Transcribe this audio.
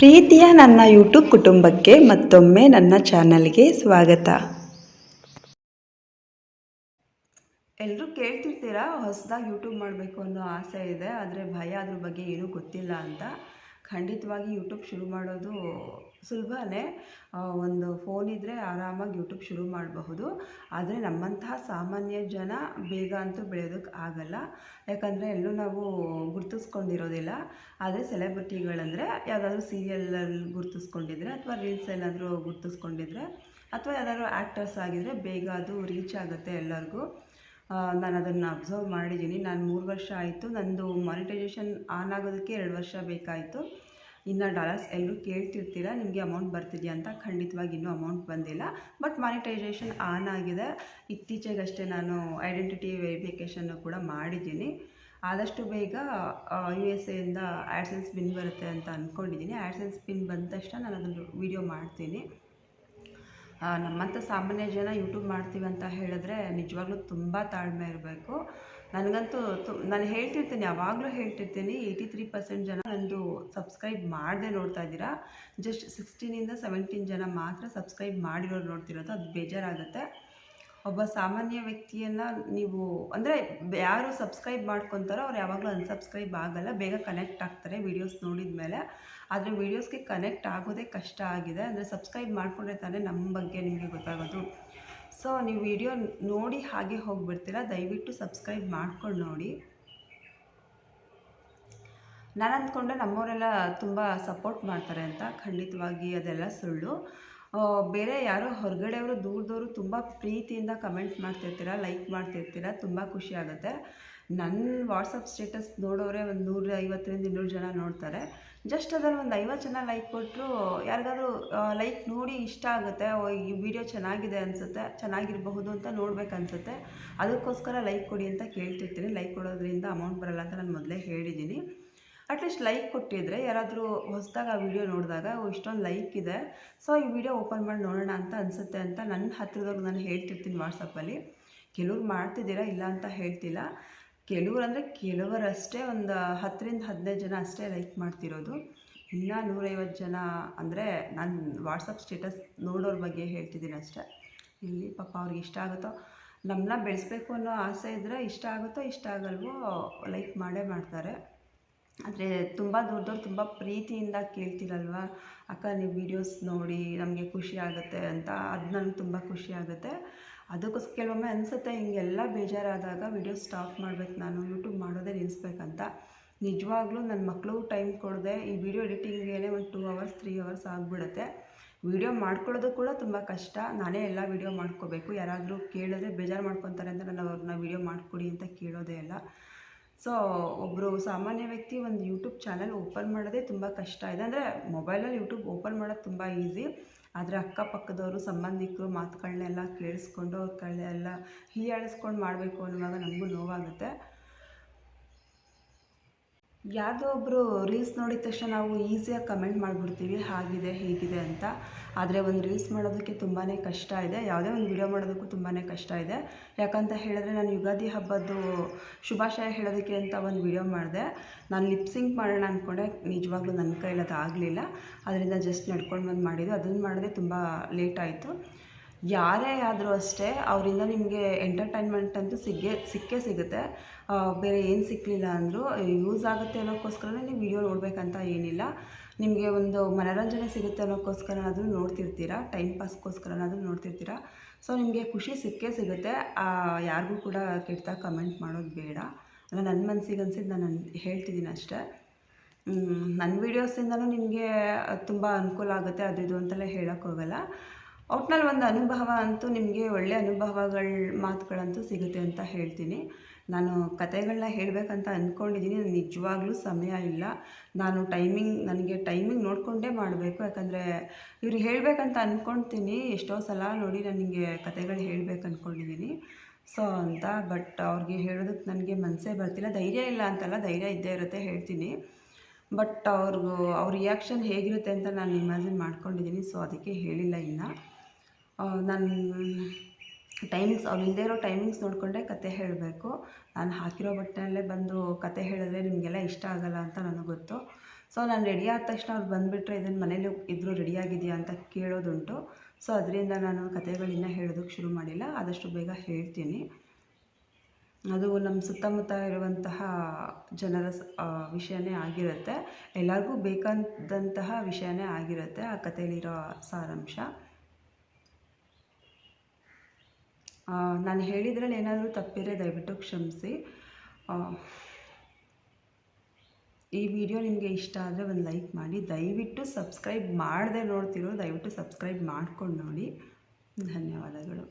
ಪ್ರೀತಿಯ ನನ್ನ ಯೂಟ್ಯೂಬ್ ಕುಟುಂಬಕ್ಕೆ ಮತ್ತೊಮ್ಮೆ ನನ್ನ ಚಾನಲ್ಗೆ ಸ್ವಾಗತ. ಎಲ್ಲರೂ ಕೇಳ್ತಿರ್ತೀರಾ ಹೊಸದಾಗಿ ಯೂಟ್ಯೂಬ್ ಮಾಡಬೇಕು ಅನ್ನೋ ಆಸೆ ಇದೆ, ಆದರೆ ಭಯ ಅದ್ರ ಬಗ್ಗೆ ಏನೂ ಗೊತ್ತಿಲ್ಲ ಅಂತ. ಖಂಡಿತವಾಗಿ ಯೂಟ್ಯೂಬ್ ಶುರು ಮಾಡೋದು ಸುಲಭನೇ. ಒಂದು ಫೋನ್ ಇದ್ದರೆ ಆರಾಮಾಗಿ ಯೂಟ್ಯೂಬ್ ಶುರು ಮಾಡಬಹುದು. ಆದರೆ ನಮ್ಮಂತಹ ಸಾಮಾನ್ಯ ಜನ ಬೇಗ ಅಂತೂ ಬೆಳೆಯೋದಕ್ಕೆ ಆಗಲ್ಲ. ಯಾಕಂದರೆ ಎಲ್ಲೂ ನಾವು ಗುರ್ತಿಸ್ಕೊಂಡಿರೋದಿಲ್ಲ. ಆದರೆ ಸೆಲೆಬ್ರಿಟಿಗಳಂದರೆ ಯಾವುದಾದ್ರೂ ಸೀರಿಯಲಲ್ಲಿ ಗುರ್ತಿಸ್ಕೊಂಡಿದ್ರೆ ಅಥವಾ ರೀಲ್ಸ್ ಏನಾದರೂ ಗುರ್ತಿಸ್ಕೊಂಡಿದ್ರೆ ಅಥವಾ ಯಾವ್ದಾದ್ರು ಆ್ಯಕ್ಟರ್ಸ್ ಆಗಿದ್ದರೆ ಬೇಗ ಅದು ರೀಚ್ ಆಗುತ್ತೆ ಎಲ್ಲರಿಗೂ. ನಾನು ಅದನ್ನು ಅಬ್ಸರ್ವ್ ಮಾಡಿದ್ದೀನಿ. ನಾನು ಮೂರು ವರ್ಷ ಆಯಿತು. ನನ್ನದು ಮಾನಿಟೈಸೇಷನ್ ಆನ್ ಆಗೋದಕ್ಕೆ ಎರಡು ವರ್ಷ ಬೇಕಾಯಿತು. ಇನ್ನು ಡಾಲರ್ಸ್ ಎಲ್ಲರೂ ಕೇಳ್ತಿರ್ತೀರ, ನಿಮಗೆ ಅಮೌಂಟ್ ಬರ್ತಿದೆಯಾ ಅಂತ? ಖಂಡಿತವಾಗಿ ಇನ್ನೂ ಅಮೌಂಟ್ ಬಂದಿಲ್ಲ. ಬಟ್ ಮಾನಿಟೈಸೇಷನ್ ಆನ್ ಆಗಿದೆ. ಇತ್ತೀಚೆಗಷ್ಟೇ ನಾನು ಐಡೆಂಟಿಟಿ ವೆರಿಫಿಕೇಷನ್ನು ಕೂಡ ಮಾಡಿದ್ದೀನಿ. ಆದಷ್ಟು ಬೇಗ ಯು ಎಸ್ ಎಯಿಂದ ಆ್ಯಡ್ಸೆನ್ಸ್ ಬಿನ್ ಬರುತ್ತೆ ಅಂತ ಅಂದ್ಕೊಂಡಿದ್ದೀನಿ ಆ್ಯಡ್ಸೆನ್ಸ್ ಬಿನ್ ಬಂದ ತಕ್ಷಣ ನಾನು ಅದನ್ನು ವೀಡಿಯೋ ಮಾಡ್ತೀನಿ. ನಮ್ಮಂಥ ಸಾಮಾನ್ಯ ಜನ ಯೂಟ್ಯೂಬ್ ಮಾಡ್ತೀವಿ ಅಂತ ಹೇಳಿದ್ರೆ ನಿಜವಾಗ್ಲೂ ತುಂಬ ತಾಳ್ಮೆ ಇರಬೇಕು. ನನಗಂತೂ ತು, ನಾನು ಹೇಳ್ತಿರ್ತೀನಿ, ಯಾವಾಗಲೂ ಹೇಳ್ತಿರ್ತೀನಿ ಏಯ್ಟಿ ತ್ರೀ ಪರ್ಸೆಂಟ್ ಜನ ನಂದು ಸಬ್ಸ್ಕ್ರೈಬ್ ಮಾಡದೆ ನೋಡ್ತಾ ಇದ್ದೀರಾ. ಜಸ್ಟ್ ಸಿಕ್ಸ್ಟೀನಿಂದ ಸೆವೆಂಟೀನ್ ಜನ ಮಾತ್ರ ಸಬ್ಸ್ಕ್ರೈಬ್ ಮಾಡಿರೋರು ನೋಡ್ತಿರೋದು, ಅದು ಬೇಜಾರಾಗುತ್ತೆ. ಒಬ್ಬ ಸಾಮಾನ್ಯ ವ್ಯಕ್ತಿಯನ್ನು ನೀವು, ಅಂದರೆ ಯಾರು ಸಬ್ಸ್ಕ್ರೈಬ್ ಮಾಡ್ಕೊತಾರೋ ಅವ್ರು ಯಾವಾಗಲೂ ಅನ್ಸಬ್ಸ್ಕ್ರೈಬ್ ಆಗಲ್ಲ, ಬೇಗ ಕನೆಕ್ಟ್ ಆಗ್ತಾರೆ ವೀಡಿಯೋಸ್ ನೋಡಿದ ಮೇಲೆ ಆದರೆ ವೀಡಿಯೋಸ್ಗೆ ಕನೆಕ್ಟ್ ಆಗೋದೇ ಕಷ್ಟ ಆಗಿದೆ. ಅಂದರೆ ಸಬ್ಸ್ಕ್ರೈಬ್ ಮಾಡಿಕೊಂಡ್ರೆ ತಾನೇ ನಮ್ಮ ಬಗ್ಗೆ ನಿಮಗೆ ಗೊತ್ತಾಗೋದು. ಸೊ ನೀವು ವಿಡಿಯೋ ನೋಡಿ ಹಾಗೆ ಹೋಗಿಬಿಡ್ತೀರಾ? ದಯವಿಟ್ಟು ಸಬ್ಸ್ಕ್ರೈಬ್ ಮಾಡ್ಕೊಂಡು ನೋಡಿ. ನಾನು ಅಂದ್ಕೊಂಡೆ ನಮ್ಮವರೆಲ್ಲ ತುಂಬ ಸಪೋರ್ಟ್ ಮಾಡ್ತಾರೆ ಅಂತ, ಖಂಡಿತವಾಗಿ ಅದೆಲ್ಲ ಸುಳ್ಳು. ಬೇರೆ ಯಾರೋ ಹೊರಗಡೆಯವರು ದೂರದವರು ತುಂಬ ಪ್ರೀತಿಯಿಂದ ಕಮೆಂಟ್ ಮಾಡ್ತಿರ್ತೀರ ಲೈಕ್ ಮಾಡ್ತಿರ್ತೀರ, ತುಂಬ ಖುಷಿ ಆಗುತ್ತೆ. ನನ್ನ ವಾಟ್ಸಪ್ ಸ್ಟೇಟಸ್ ನೋಡೋರೆ ಒಂದು ನೂರ ಐವತ್ತರಿಂದ ಇನ್ನೂರು ಜನ ನೋಡ್ತಾರೆ. ಜಸ್ಟ್ ಅದರಲ್ಲಿ ಒಂದು ಐವತ್ತು ಜನ ಲೈಕ್ ಕೊಟ್ಟರು ಯಾರಿಗಾದ್ರೂ ಲೈಕ್ ನೋಡಿ ಇಷ್ಟ ಆಗುತ್ತೆ ಈ ವಿಡಿಯೋ ಚೆನ್ನಾಗಿದೆ ಅನಿಸುತ್ತೆ, ಚೆನ್ನಾಗಿರಬಹುದು ಅಂತ ನೋಡ್ಬೇಕು ಅನ್ಸುತ್ತೆ. ಅದಕ್ಕೋಸ್ಕರ ಲೈಕ್ ಕೊಡಿ ಅಂತ ಕೇಳ್ತಿರ್ತೀನಿ. ಲೈಕ್ ಕೊಡೋದ್ರಿಂದ ಅಮೌಂಟ್ ಬರಲ್ಲ ಅಂತ ನಾನು ಮೊದಲೇ ಹೇಳಿದ್ದೀನಿ. ಅಟ್ಲೀಸ್ಟ್ ಲೈಕ್ ಕೊಟ್ಟಿದ್ರೆ. ಯಾರಾದರೂ ಹೊಸದಾಗಿ ಆ ವಿಡಿಯೋ ನೋಡಿದಾಗ ಇಷ್ಟೊಂದು ಲೈಕ್ ಇದೆ. ಸೊ ಈ ವಿಡಿಯೋ ಓಪನ್ ಮಾಡಿ ನೋಡೋಣ ಅಂತ ಅನಿಸುತ್ತೆ ಅಂತ ನನ್ನ ಹತ್ತಿರದವ್ರು ನಾನು ಹೇಳ್ತಿರ್ತೀನಿ ವಾಟ್ಸಪ್ಪಲ್ಲಿ ಕೆಲವ್ರು ಮಾಡ್ತಿದ್ದೀರಾ ಇಲ್ಲ ಅಂತ ಹೇಳ್ತಿಲ್ಲ. ಕೆಲವ್ರು ಅಂದರೆ ಕೆಲವರಷ್ಟೇ ಒಂದು ಹತ್ತರಿಂದ ಹದಿನೈದು ಜನ ಅಷ್ಟೇ ಲೈಕ್ ಮಾಡ್ತಿರೋದು. ಇನ್ನೂ ನೂರೈವತ್ತು ಜನ ಅಂದರೆ ನಾನು ವಾಟ್ಸಪ್ ಸ್ಟೇಟಸ್ ನೋಡೋರ ಬಗ್ಗೆ ಹೇಳ್ತಿದ್ದೀನಿ ಅಷ್ಟೇ. ಇಲ್ಲಿ ಪಾಪ ಅವ್ರಿಗೆ ಇಷ್ಟ ಆಗುತ್ತೋ ನಮ್ಮನ್ನ ಬೆಳೆಸ್ಬೇಕು ಅನ್ನೋ ಆಸೆ ಇದ್ದರೆ ಇಷ್ಟ ಆಗುತ್ತೋ ಇಷ್ಟ ಆಗಲ್ವೋ ಲೈಕ್ ಮಾಡೇ ಮಾಡ್ತಾರೆ. ಆದರೆ ತುಂಬ ದೊಡ್ಡವ್ರು ತುಂಬ ಪ್ರೀತಿಯಿಂದ ಕೇಳ್ತೀರಲ್ವ, ಅಕ್ಕ, ನೀವು ವೀಡಿಯೋಸ್ ನೋಡಿ ನಮಗೆ ಖುಷಿ ಆಗುತ್ತೆ ಅಂತ. ಅದು ನನಗೆ ತುಂಬ ಖುಷಿ ಆಗುತ್ತೆ. ಅದಕ್ಕೋಸ್ಕರ ಕೆಲವೊಮ್ಮೆ ಅನಿಸುತ್ತೆ, ಹಿಂಗೆಲ್ಲ ಬೇಜಾರಾದಾಗ ವೀಡಿಯೋಸ್ ಸ್ಟಾಪ್ ಮಾಡ್ಬೇಕು, ನಾನು ಯೂಟ್ಯೂಬ್ ಮಾಡೋದೇ ನಿಲ್ಲಿಸ್ಬೇಕಂತ ನಿಜವಾಗ್ಲೂ ನನ್ನ ಮಕ್ಕಳು ಟೈಮ್ ಕೊಡದೆ, ಈ ವಿಡಿಯೋ ಎಡಿಟಿಂಗೇನೆ ಒಂದು ಟೂ ಅವರ್ಸ್ ತ್ರೀ ಅವರ್ಸ್ ಆಗಿಬಿಡುತ್ತೆ. ವಿಡಿಯೋ ಮಾಡ್ಕೊಳ್ಳೋದು ಕೂಡ ತುಂಬ ಕಷ್ಟ. ನಾನೇ ಎಲ್ಲ ವಿಡಿಯೋ ಮಾಡ್ಕೋಬೇಕು. ಯಾರಾದರೂ ಕೇಳಿದ್ರೆ ಬೇಜಾರು ಮಾಡ್ಕೊತಾರೆ ಅಂತ ನಾನು ಅವ್ರನ್ನ ವಿಡಿಯೋ ಮಾಡಿಕೊಡಿ ಅಂತ ಕೇಳೋದೇ ಇಲ್ಲ. ಸೊ ಒಬ್ಬರು ಸಾಮಾನ್ಯ ವ್ಯಕ್ತಿ ಒಂದು ಯೂಟ್ಯೂಬ್ ಚಾನಲ್ ಓಪನ್ ಮಾಡೋದೇ ತುಂಬ ಕಷ್ಟ. ಇದೆ ಅಂದರೆ ಮೊಬೈಲಲ್ಲಿ ಯೂಟ್ಯೂಬ್ ಓಪನ್ ಮಾಡೋದು ತುಂಬ ಈಸಿ. ಆದರೆ ಅಕ್ಕಪಕ್ಕದವರು ಸಂಬಂಧಿಕರು ಮಾತುಗಳನ್ನೆಲ್ಲ ಕೇಳಿಸ್ಕೊಂಡು ಅವ್ರ ಕಳ್ಳೆಲ್ಲ ಹೀಯಾಳಿಸ್ಕೊಂಡು ಮಾಡಬೇಕು ಅನ್ನುವಾಗ ನಮಗೂ ನೋವಾಗುತ್ತೆ. ಯಾವುದೋ ಒಬ್ಬರು ರೀಲ್ಸ್ ನೋಡಿದ ತಕ್ಷಣ ನಾವು ಈಸಿಯಾಗಿ ಕಮೆಂಟ್ ಮಾಡಿಬಿಡ್ತೀವಿ, ಹಾಗಿದೆ, ಹೀಗಿದೆ ಅಂತ. ಆದರೆ ಒಂದು ರೀಲ್ಸ್ ಮಾಡೋದಕ್ಕೆ ತುಂಬಾ ಕಷ್ಟ ಇದೆ. ಯಾವುದೇ ಒಂದು ವಿಡಿಯೋ ಮಾಡೋದಕ್ಕೂ ತುಂಬಾ ಕಷ್ಟ ಇದೆ. ಯಾಕಂತ ಹೇಳಿದ್ರೆ ನಾನು ಯುಗಾದಿ ಹಬ್ಬದ್ದು ಶುಭಾಶಯ ಹೇಳೋದಕ್ಕೆ ಅಂತ ಒಂದು ವಿಡಿಯೋ ಮಾಡಿದೆ. ನಾನು ಲಿಪ್ಸಿಂಕ್ ಮಾಡೋಣ ಅಂದ್ಕೊಂಡೆ ನಿಜವಾಗ್ಲೂ ನನ್ನ ಕೈಲಿ ಅದು ಆಗಲಿಲ್ಲ. ಅದರಿಂದ ಜಸ್ಟ್ ನಡ್ಕೊಂಡು ಬಂದು ಮಾಡಿದ್ದು. ಅದನ್ನು ಮಾಡಿದೆ ತುಂಬ ಲೇಟ್ ಆಯಿತು. ಯಾರೇ ಆದರೂ ಅಷ್ಟೇ ಅವರಿಂದ ನಿಮಗೆ ಎಂಟರ್ಟೈನ್ಮೆಂಟ್ ಅಂತೂ ಸಿಗೇ ಸಿಕ್ಕೇ ಸಿಗುತ್ತೆ. ಬೇರೆ ಏನು ಸಿಕ್ಕಲಿಲ್ಲ ಅಂದರೂ ಯೂಸ್ ಆಗುತ್ತೆ ಅನ್ನೋಕ್ಕೋಸ್ಕರನೇ ನೀವು ವಿಡಿಯೋ ನೋಡಬೇಕಂತ ಏನಿಲ್ಲ. ನಿಮಗೆ ಒಂದು ಮನೋರಂಜನೆ ಸಿಗುತ್ತೆ ಅನ್ನೋಕ್ಕೋಸ್ಕರ ಅದನ್ನು ನೋಡ್ತಿರ್ತೀರಾ ಟೈಮ್ ಪಾಸ್ಗೋಸ್ಕರನಾದರೂ ನೋಡ್ತಿರ್ತೀರಾ. ಸೊ ನಿಮಗೆ ಖುಷಿ ಸಿಕ್ಕೇ ಸಿಗುತ್ತೆ. ಯಾರಿಗೂ ಕೂಡ ಕೆಟ್ಟದಾಗ ಕಮೆಂಟ್ ಮಾಡೋದು ಬೇಡ. ಅಲ್ಲ ನನ್ನ ಮನಸ್ಸಿಗೆ ಅನ್ಸಿದ್ದು ನಾನು ಹೇಳ್ತಿದ್ದೀನಿ ಅಷ್ಟೇ. ನನ್ನ ವೀಡಿಯೋಸಿಂದನೂ ನಿಮಗೆ ತುಂಬ ಅನುಕೂಲ ಆಗುತ್ತೆ, ಅದು ಇದು ಅಂತೆಲ್ಲ ಹೇಳೋಕ್ಕೋಗಲ್ಲ. ಒಟ್ನಲ್ಲಿ ಒಂದು ಅನುಭವ ಅಂತೂ ನಿಮಗೆ ಒಳ್ಳೆ ಅನುಭವಗಳ ಮಾತುಗಳಂತೂ ಸಿಗುತ್ತೆ ಅಂತ ಹೇಳ್ತೀನಿ. ನಾನು ಕತೆಗಳನ್ನ ಹೇಳಬೇಕಂತ ಅಂದ್ಕೊಂಡಿದ್ದೀನಿ ನಿಜವಾಗ್ಲೂ ಸಮಯ ಇಲ್ಲ. ನಾನು ಟೈಮಿಂಗ್, ನನಗೆ ಟೈಮಿಂಗ್ ನೋಡಿಕೊಂಡೇ ಮಾಡಬೇಕು. ಯಾಕಂದರೆ ಇವ್ರು ಹೇಳಬೇಕಂತ ಅಂದ್ಕೊಳ್ತೀನಿ ಎಷ್ಟೋ ಸಲ ನೋಡಿ ನನಗೆ ಕತೆಗಳು ಹೇಳಬೇಕು ಅಂದ್ಕೊಂಡಿದ್ದೀನಿ ಸೊ ಅಂತ. ಬಟ್ ಅವ್ರಿಗೆ ಹೇಳೋದಕ್ಕೆ ನನಗೆ ಮನಸ್ಸೇ ಬರ್ತಿಲ್ಲ. ಧೈರ್ಯ ಇಲ್ಲ ಅಂತಲ್ಲ, ಧೈರ್ಯ ಇದ್ದೇ ಇರುತ್ತೆ ಹೇಳ್ತೀನಿ. ಬಟ್ ಅವ್ರಿಗೂ, ಅವ್ರ ರಿಯಾಕ್ಷನ್ ಹೇಗಿರುತ್ತೆ ಅಂತ ನಾನು ಇಮ್ಯಾಜಿನ್ ಮಾಡ್ಕೊಂಡಿದ್ದೀನಿ. ಸೊ ಅದಕ್ಕೆ ಹೇಳಿಲ್ಲ ಇನ್ನು. ನಾನು ಟೈಮಿಂಗ್ಸ್ ಅವ್ರು ಇರೋ ಟೈಮಿಂಗ್ಸ್ ನೋಡಿಕೊಂಡೆ ಕತೆ ಹೇಳಬೇಕು. ನಾನು ಹಾಕಿರೋ ಬಟ್ಟೆಯಲ್ಲೇ ಬಂದು ಕತೆ ಹೇಳಿದ್ರೆ ನಿಮಗೆಲ್ಲ ಇಷ್ಟ ಆಗಲ್ಲ ಅಂತ ನನಗೆ ಗೊತ್ತು. ಸೊ ನಾನು ರೆಡಿ ಆದ ತಕ್ಷಣ ಅವ್ರು ಬಂದುಬಿಟ್ರೆ ಇದನ್ನು ಮನೇಲಿ ಇದ್ದರೂ ರೆಡಿಯಾಗಿದೆಯಾ ಅಂತ ಕೇಳೋದುಂಟು. ಸೊ ಅದರಿಂದ ನಾನು ಕಥೆಗಳನ್ನ ಹೇಳೋದಕ್ಕೆ ಶುರು ಮಾಡಿಲ್ಲ. ಆದಷ್ಟು ಬೇಗ ಹೇಳ್ತೀನಿ. ಅದು ನಮ್ಮ ಸುತ್ತಮುತ್ತ ಇರುವಂತಹ ಜನರ ವಿಷಯನೇ ಆಗಿರುತ್ತೆ. ಎಲ್ಲರಿಗೂ ಬೇಕಾದಂತಹ ವಿಷಯನೇ ಆಗಿರುತ್ತೆ ಆ ಕಥೆಯಲ್ಲಿರೋ ಸಾರಾಂಶ. ನಾನು ಹೇಳಿದ್ರಲ್ಲಿ ಏನಾದರೂ ತಪ್ಪಿದ್ರೆ ದಯವಿಟ್ಟು ಕ್ಷಮಿಸಿ. ಈ ವಿಡಿಯೋ ನಿಮಗೆ ಇಷ್ಟ ಆದರೆ ಒಂದು ಲೈಕ್ ಮಾಡಿ. ದಯವಿಟ್ಟು ಸಬ್ಸ್ಕ್ರೈಬ್ ಮಾಡದೆ ನೋಡ್ತಿರೋ ದಯವಿಟ್ಟು ಸಬ್ಸ್ಕ್ರೈಬ್ ಮಾಡ್ಕೊಂಡು ನೋಡಿ. ಧನ್ಯವಾದಗಳು.